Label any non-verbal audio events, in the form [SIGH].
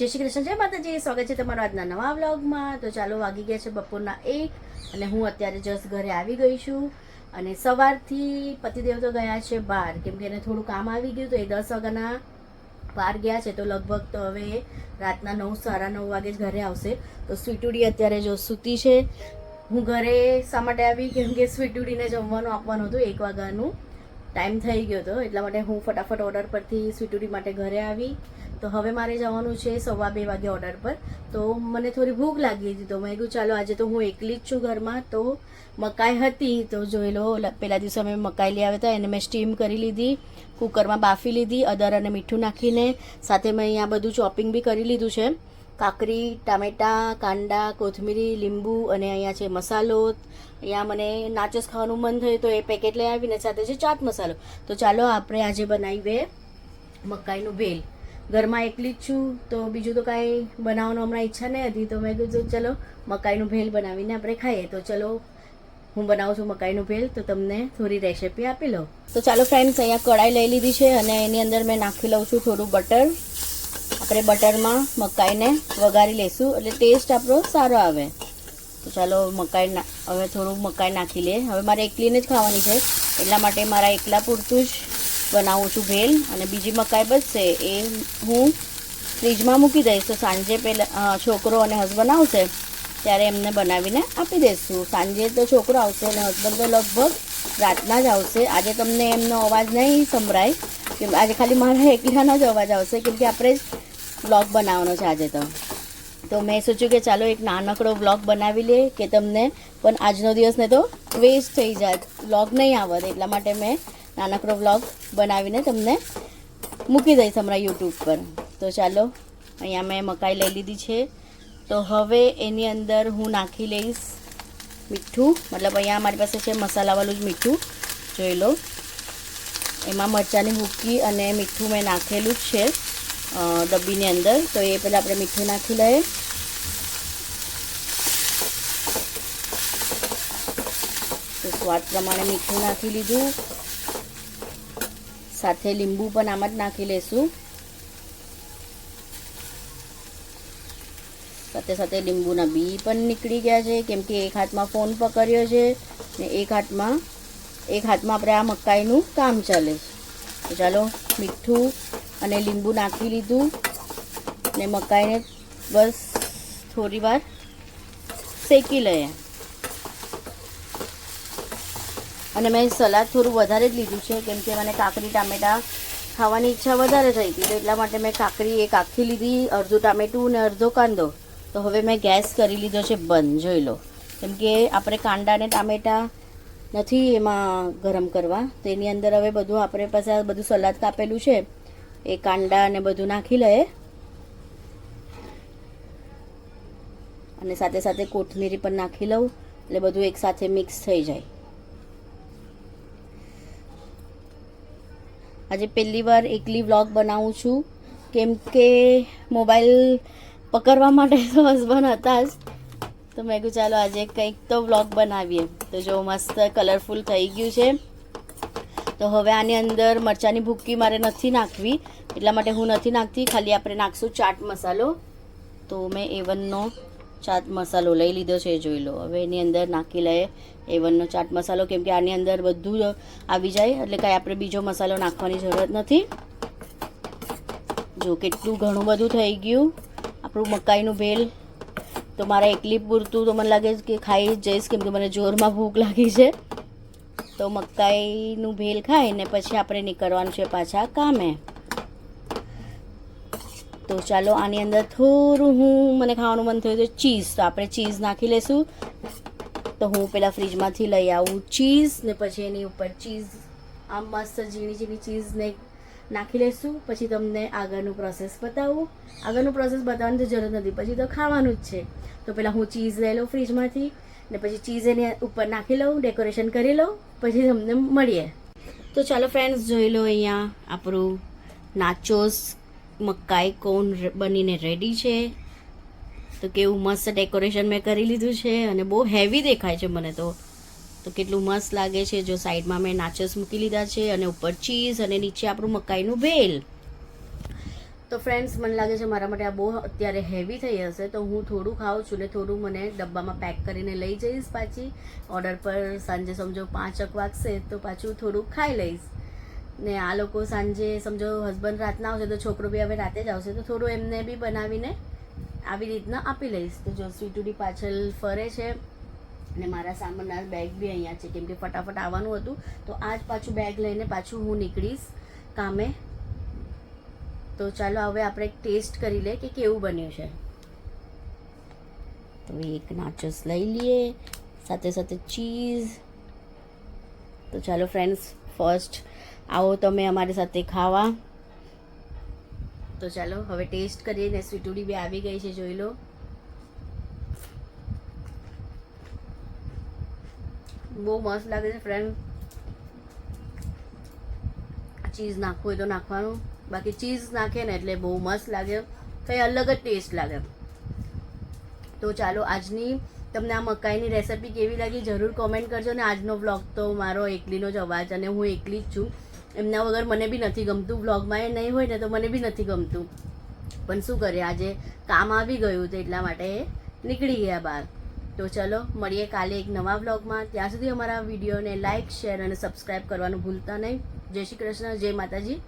જય શ્રી કૃષ્ણ, જય માતાજી, સ્વાગત છે તમારા આજના નવા વ્લોગમાં. તો ચાલો વાગી ગયા છે બપોરના એક અને હું અત્યારે જસ્ટ ઘરે આવી ગઈ છું અને સવારથી પતિદેવ તો ગયા છે બહાર. કેમ કે એને થોડું કામ આવી ગયું તો એ દસ વાગ્યાના બહાર ગયા છે. તો લગભગ તો હવે રાતના નવ, સાડા નવ વાગે જ ઘરે આવશે. તો સ્વીટુડી અત્યારે જો સૂતી છે. હું ઘરે શા માટે આવી? કેમ કે સ્વીટુડીને જમવાનું આપવાનું હતું. એક વાગ્યાનું ટાઈમ થઈ ગયો હતો. એટલા માટે હું ફટાફટ ઓર્ડર પરથી સ્વીટુડી માટે ઘરે આવી. તો હવે મારે જવાનું છે સવા બે વાગે ઓર્ડર પર. તો મને થોડી ભૂખ લાગી હતી, તો મેં કીધું ચાલો આજે તો હું એકલી જ છું ઘરમાં. તો મકાઈ હતી, તો જોઈ લો પહેલા દિવસે અમે મકાઈ લઈ આવ્યા હતા, એને મેં સ્ટીમ કરી લીધી, કુકરમાં બાફી લીધી, અદર અને મીઠું નાખીને. સાથે મેં અહીંયા બધું ચોપિંગ બી કરી લીધું છે. કાકરી, ટામેટાં કાંડા કોથમીરી, લીંબુ અને અહીંયા છે મસાલો. અહીંયા મને નાચસ ખાવાનું મન થયું, તો એ પેકેટ લઈ આવીને સાથે છે ચાટ મસાલો. તો ચાલો, આપણે આજે બનાવીએ મકાઈનું ભેલ. ઘરમાં એકલી જ છું, તો બીજું તો કાંઈ બનાવવાનું હમણાં ઈચ્છા નહીં હતી, તો મેં કીધું ચલો, મકાઈનું ભેલ બનાવીને આપણે ખાઈએ. તો ચલો, હું બનાવું છું મકાઈનું ભેલ, તો તમને થોડી રેસીપી આપી લઉં. તો ચાલો ફ્રેન્ડ્સ અહીંયા કઢાઈ લઈ લીધી છે અને એની અંદર મેં નાખી લઉં છું થોડું બટર આપણે બટરમાં મકાઈને વઘારી લઈશું એટલે ટેસ્ટ આપણો સારો આવે. તો ચાલો, મકાઈ હવે થોડું મકાઈ નાખી લઈએ. હવે મારે એકલીને જ ખાવાની છે, એટલા માટે મારા એકલા પૂરતું જ બનાવું છું ભેલ અને બીજી મકાઈ બચશે એ હું ફ્રીજમાં મૂકી દઈશ. તો સાંજે પહેલાં છોકરો અને હસબન્ડ આવશે, ત્યારે એમને બનાવીને આપી દઈશું સાંજે તો છોકરો આવશે અને હસબન્ડ તો લગભગ રાતના જ આવશે. આજે તમને એમનો અવાજ નહીં સંભળાય, કે આજે ખાલી મારા એકલાનો જ અવાજ આવશે, કેમ કે આપણે જ બ્લોગ બનાવવાનો છે આજે તો. તો મેં સોચ્યું કે ચાલો એક નાનકડો વ્લોગ બનાવી લે કે તમને પણ આજનો દિવસ ને તો વેસ્ટ થઈ જાય. વ્લોગ નહીં આવત, એટલા માટે મેં નાનકડો વ્લોગ બનાવીને તમને મૂકી દઈશ હમણાં યુટ્યુબ પર. તો ચાલો, અહીંયા મેં મકાઈ લઈ લીધી છે. તો હવે એની અંદર હું નાખી લઈશ મીઠું. મતલબ અહીંયા મારી પાસે છે મસાલાવાળું જ મીઠું. જોઈ લો. એમાં મરચાંની ભૂકી અને મીઠું મેં નાખેલું જ છે ડબ્બીની અંદર. તો એ પહેલાં આપણે મીઠું નાખી લઈએ. તો સ્વાદ પ્રમાણે મીઠું નાખી લીધું. સાથે લીંબુ પણ આમ જ નાખી લેશું. સાથે સાથે લીંબુના બી પણ નીકળી ગયા છે, કેમ કે એક હાથમાં ફોન પકડ્યો છે ને એક હાથમાં એક હાથમાં આપણે આ મકાઈનું કામ ચાલે. છે ચાલો મીઠું અને લીંબુ નાખી લીધું ને મકાઈને બસ થોડી વાર શેકી લઈએ. અને મેં સલાદ થોડું વધારે જ લીધું છે, કેમ કે મને કાકડી, ટામેટાં ખાવાની ઈચ્છા વધારે થઈ હતી. તો એટલા માટે મેં કાકડી એક આખી લીધી, અડધું ટામેટું ને અડધો કાંદો. તો હવે મેં ગેસ કરી લીધો છે બંધ, જોઈ લો. કેમ કે આપણે કાંદા અને ટામેટાં નથી એમાં ગરમ કરવા. તો એની અંદર હવે બધું આપણે પાસે બધું સલાદ કાપેલું છે. એ કાંદા ને બધું નાખી લઈએ. અને સાથે સાથે કોથમીરી પણ નાખી લઉં, એટલે બધું એકસાથે મિક્સ થઈ જાય. આજે પહેલી વાર એકલી વ્લોગ બનાવું છું. કેમ કે મોબાઈલ પકડવા માટે [LAUGHS] તો હસબન્ડ હતા જ. તો મેં કહ્યું ચાલો આજે કંઈક તો વ્લોગ બનાવીએ. તો જો મસ્ત કલરફુલ થઈ ગયું છે. તો હવે આની અંદર મરચાંની ભૂક્કી મારે નથી નાખવી. એટલા માટે હું નથી નાખતી. ખાલી આપણે નાખશું ચાટ મસાલો. તો મેં એવનનો ચાટ મસાલો લઈ લીધો છે, જોઈ લો. હવે એની અંદર નાખી લઈએ. એવનનો ચાટ મસાલો, કેમ કે આની અંદર બધું જ આવી જાય, એટલે કાંઈ આપણે બીજો મસાલો નાખવાની જરૂરત નથી. જો કેટલું ઘણું બધું થઈ ગયું. આપણું મકાઈનું ભેલ. તો મારા એકલી પૂરતું તો મને લાગે કે ખાઈ જઈશ, કેમ કે મને જોરમાં ભૂખ લાગી છે. તો મકાઈનું ભેલ ખાઈને પછી આપણે નીકળવાનું છે પાછા કામે. તો ચાલો આની અંદર થોડું હું, મને ખાવાનું મન થયું તો ચીઝ તો આપણે ચીઝ નાખી લેશું. તો હું પેલા ફ્રીજમાંથી લઈ આવું ચીઝ ને પછી એની ઉપર ચીઝ આમ મસ્ત ઝીણી ઝીણી ચીઝને નાખી લઈશું પછી તમને આગળનું પ્રોસેસ બતાવું. આગળનું પ્રોસેસ બતાવવાની તો જરૂર નથી, પછી તો ખાવાનું જ છે. તો પહેલાં હું ચીઝ લઈ લઉં ફ્રીજમાંથી ને પછી ચીઝ એની ઉપર નાખી લઉં ડેકોરેશન કરી લઉં, પછી તમને મળીએ. તો ચાલો ફ્રેન્ડ્સ જોઈ લો અહીંયા આપણું નાચોસ મકાઈ કોન બનીને રેડી છે. તો કેવું મસ્ત ડેકોરેશન મેં કરી લીધું છે અને બહુ હેવી દેખાય છે મને તો. તો કેટલું મસ્ત લાગે છે. જો સાઈડમાં મેં નાચસ મૂકી લીધા છે અને ઉપર ચીઝ અને નીચે આપણું મકાઈનું ભેલ. તો ફ્રેન્ડ્સ મને લાગે છે મારા માટે આ બહુ અત્યારે હેવી થઈ હશે. તો હું થોડું ખાઉં છું ને થોડું મને ડબ્બામાં પેક કરીને લઈ જઈશ પાછી. ઓર્ડર પર સાંજે સમજો પાંચક વાગશે તો પાછું થોડું ખાઈ લઈશ. ને આ લોકો સાંજે સમજો હસબન્ડ રાતના આવશે તો છોકરો બી હવે રાતે જ આવશે, તો થોડું એમને બી બનાવીને આવી રીતના આપી લઈશ. તો જો સ્વીટુડી પાછળ ફરે છે ને મારા સામાનના બેગ બી અહીંયા છે, કેમ કે ફટાફટ આવવાનું હતું, તો આજ પાછું બેગ લઈને પાછું હું નીકળીશ કામે. તો ચાલો હવે આપણે ટેસ્ટ કરી લઈએ કે કેવું બન્યું છે. તો એક નાચોસ લઈ લઈએ, સાથે સાથે ચીઝ તો ચાલો ફ્રેન્ડ્સ ફર્સ્ટ આવો તમે અમારી સાથે ખાવા. તો ચાલો, હવે ટેસ્ટ કરીએ ને, સ્વીટુડી બી આવી ગઈ છે, જોઈ લો. બહુ મસ્ત લાગે છે ફ્રેન્ડ ચીઝ નાખવું હોય તો નાખવાનું. બાકી ચીઝ નાખે ને એટલે બહુ મસ્ત લાગે. કંઈ અલગ જ ટેસ્ટ લાગે. તો ચાલો, આજની તમને આ મકાઈની રેસિપી કેવી લાગી જરૂર કોમેન્ટ કરજો ને આજનો વ્લોગ તો મારો એકલીનો જ અવાજ અને હું એકલી જ છું. એમના વગર મને બી નથી ગમતું વ્લોગમાં એ નહીં હોય ને તો મને બી નથી ગમતું. પણ શું કરીએ, આજે કામ આવી ગયું તો એટલા માટે નીકળી ગયા બહાર. તો ચલો, મળીએ કાલે એક નવા વ્લોગમાં ત્યાં સુધી અમારા વિડીયોને લાઇક શેર અને સબસ્ક્રાઈબ કરવાનું ભૂલતા નહીં. જય શ્રી કૃષ્ણ, જય માતાજી.